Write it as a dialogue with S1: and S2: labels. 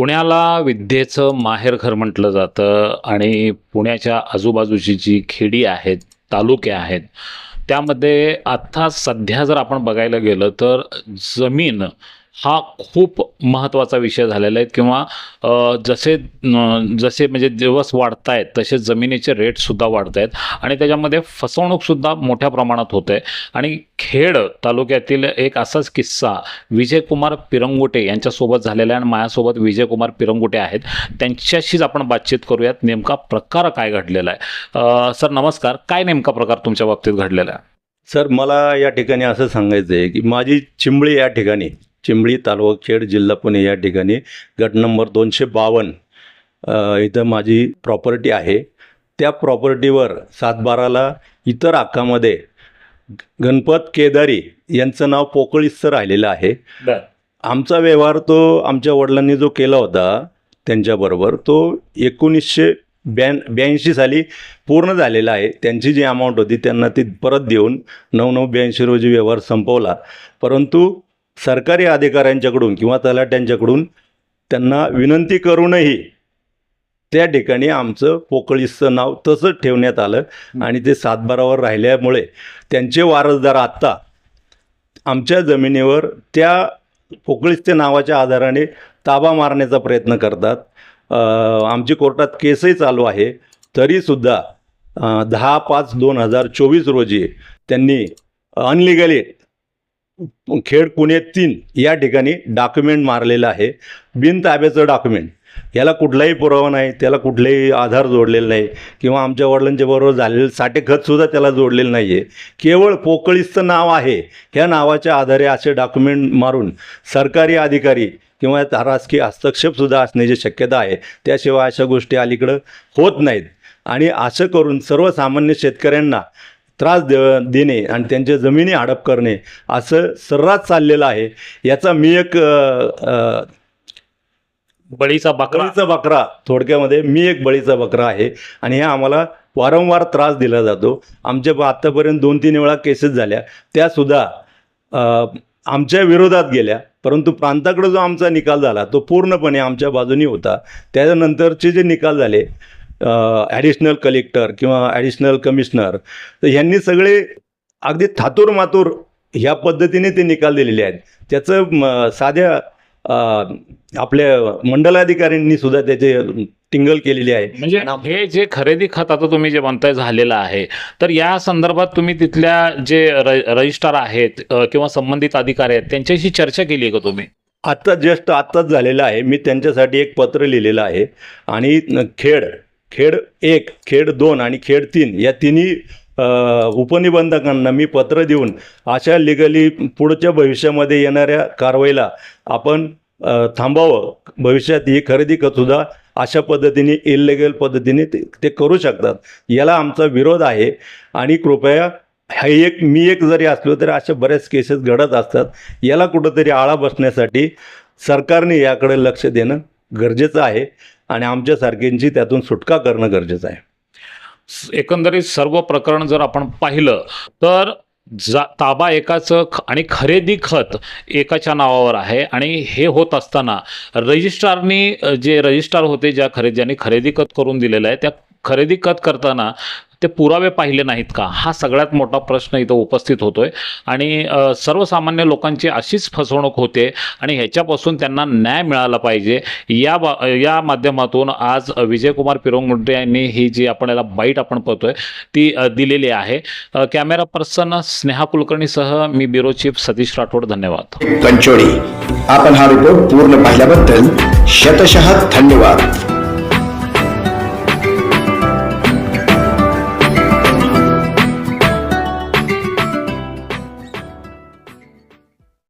S1: पुण्याला विद्येचं माहेरघर म्हटलं जातं आणि पुण्याच्या आजूबाजूची जी खेडी आहेत तालुके आहेत त्यामध्ये आत्ता सध्या जर आपण बघायला गेलं तर जमीन हा खूप महत्त्वाचा विषय झालेला आहे. किंवा जसे जसे म्हणजे दिवस वाढत आहेत तसे जमिनीचे रेटसुद्धा वाढत आहेत आणि त्याच्यामध्ये फसवणूकसुद्धा मोठ्या प्रमाणात होते. आणि खेड तालुक्यातील एक असाच किस्सा विजयकुमार पिरंगुटे यांच्यासोबत झालेला आहे. आणि माझ्यासोबत विजयकुमार पिरंगुटे आहेत. त्यांच्याशीच आपण बातचीत करूयात. नेमका प्रकार काय घडलेला आहे? सर नमस्कार. काय नेमका प्रकार तुमच्या बाबतीत घडलेला आहे?
S2: सर मला या ठिकाणी असं सांगायचं आहे की माझी चिंबळी या ठिकाणी चिंबळी तालुका खेड जिल्हा पुणे या ठिकाणी गट नंबर दोनशे बावन्न इथं माझी प्रॉपर्टी आहे. त्या प्रॉपर्टीवर सातबाराला इतर हक्कामध्ये गणपत केदारी यांचं नाव पोकळीचं राहिलेलं आहे. आमचा व्यवहार तो आमच्या वडिलांनी जो केला होता त्यांच्याबरोबर तो एकोणीसशे ब्यां ब्याऐंशी साली पूर्ण झालेला आहे. त्यांची जी अमाऊंट होती त्यांना ती परत देऊन नऊ नऊ ब्याऐंशी रोजी व्यवहार संपवला. परंतु सरकारी अधिकाऱ्यांच्याकडून किंवा तलाट्यांच्याकडून त्यांना विनंती करूनही त्या ठिकाणी आमचं पोकळीचं नाव तसंच ठेवण्यात आलं. आणि ते सातबारावर राहिल्यामुळे त्यांचे वारसदार आत्ता आमच्या जमिनीवर त्या पोकळीच्या नावाच्या आधाराने ताबा मारण्याचा प्रयत्न करतात. आमची कोर्टात केसही चालू आहे. तरीसुद्धा दहा पाच दोन हजार चोवीस रोजी त्यांनी अनलिगली खेड पुणे तीन या ठिकाणी डॉक्युमेंट मारलेलं आहे. बिनताब्याचं डॉक्युमेंट याला कुठलाही पुरावा नाही त्याला कुठलाही आधार जोडलेला नाही किंवा आमच्या वडिलांच्या बरोबर झालेलं साठेखतसुद्धा त्याला जोडलेलं नाही आहे केवळ पोकळीचं नाव आहे. ह्या नावाच्या आधारे असे डॉक्युमेंट मारून सरकारी अधिकारी किंवा राजकीय हस्तक्षेपसुद्धा असण्याची शक्यता आहे. त्याशिवाय अशा गोष्टी अलीकडं होत नाहीत. आणि असं करून सर्वसामान्य शेतकऱ्यांना त्रास दे देणे आणि त्यांच्या जमिनी हडप करणे असं सर्रास चाललेलं आहे. याचा मी एक
S1: बळीचा बकरा.
S2: बळीचा बकरा. थोडक्यामध्ये मी एक बळीचा बकरा आहे आणि हे आम्हाला वारंवार त्रास दिला जातो. आमच्या आत्तापर्यंत दोन तीन वेळा केसेस झाल्या. त्यासुद्धा आमच्या विरोधात गेल्या. परंतु प्रांताकडे जो आमचा निकाल झाला तो पूर्णपणे आमच्या बाजूनी होता. त्याच्यानंतरचे जे निकाल झाले ॲडिशनल कलेक्टर किंवा ॲडिशनल कमिशनर तर ह्यांनी सगळे अगदी थातूर मातूर ह्या पद्धतीने ते निकाल दिलेले आहेत. त्याचं म, साध्या आपल्या मंडलाधिकाऱ्यांनी सुद्धा त्याचे टिंगल केलेली आहे.
S1: म्हणजे हे जे खरेदी खत आता तुम्ही जे म्हणताय झालेलं आहे तर या संदर्भात तुम्ही तिथल्या जे र- रजिस्ट्रार आहेत किंवा संबंधित अधिकारी आहेत त्यांच्याशी चर्चा केली आहे का तुम्ही?
S2: आत्ता जस्ट आत्ताच झालेलं आहे. मी त्यांच्यासाठी एक पत्र लिहिलेलं आहे. आणि खेड खेड एक खेड दोन आणि खेड तीन या तिन्ही उपनिबंधकांना मी पत्र देऊन अशा लिगली पुढच्या भविष्यामध्ये येणाऱ्या कारवाईला आपण थांबावं. भविष्यात ही खरेदी सुद्धा अशा पद्धतीने इलिगल पद्धतीने ते ते करू शकतात. याला आमचा विरोध आहे आणि कृपया हा एक मी एक जरी असलो तरी अशा बऱ्याच केसेस घडत असतात. याला कुठंतरी आळा बसण्यासाठी सरकारने याकडे लक्ष देणं गरजेचं आहे आणि आमच्यासारख्यांची त्यातून सुटका करणं गरजेचं आहे.
S1: स- एकंदरीत सर्व प्रकरण जर आपण पाहिलं तर जा ताबा एकाचं ख- आणि खरेदी खत एकाच्या नावावर आहे आणि हे होत असताना रजिस्ट्रारनी जे रजिस्ट्रार होते ज्या खरेदी खरेदी खत करून दिलेलं आहे त्या खरेदी खत करताना ते पुरावे पाहिले नाहीत का? हा सगळ्यात मोठा प्रश्न इथं उपस्थित होतोय. आणि सर्वसामान्य लोकांची अशीच फसवणूक होते आणि ह्याच्यापासून त्यांना न्याय मिळाला पाहिजे. या बा या माध्यमातून आज विजयकुमार पिरोंगुंडे यांनी ही जी आपण याला बाईट आपण पाहतोय ती दिलेली आहे. कॅमेरा पर्सन स्नेहा कुलकर्णीसह मी ब्युरो चीफ सतीश राठोड धन्यवाद.
S3: कंचोळी. आपण हा रिपोर्ट पूर्ण पाहिल्याबद्दल शतशः धन्यवाद.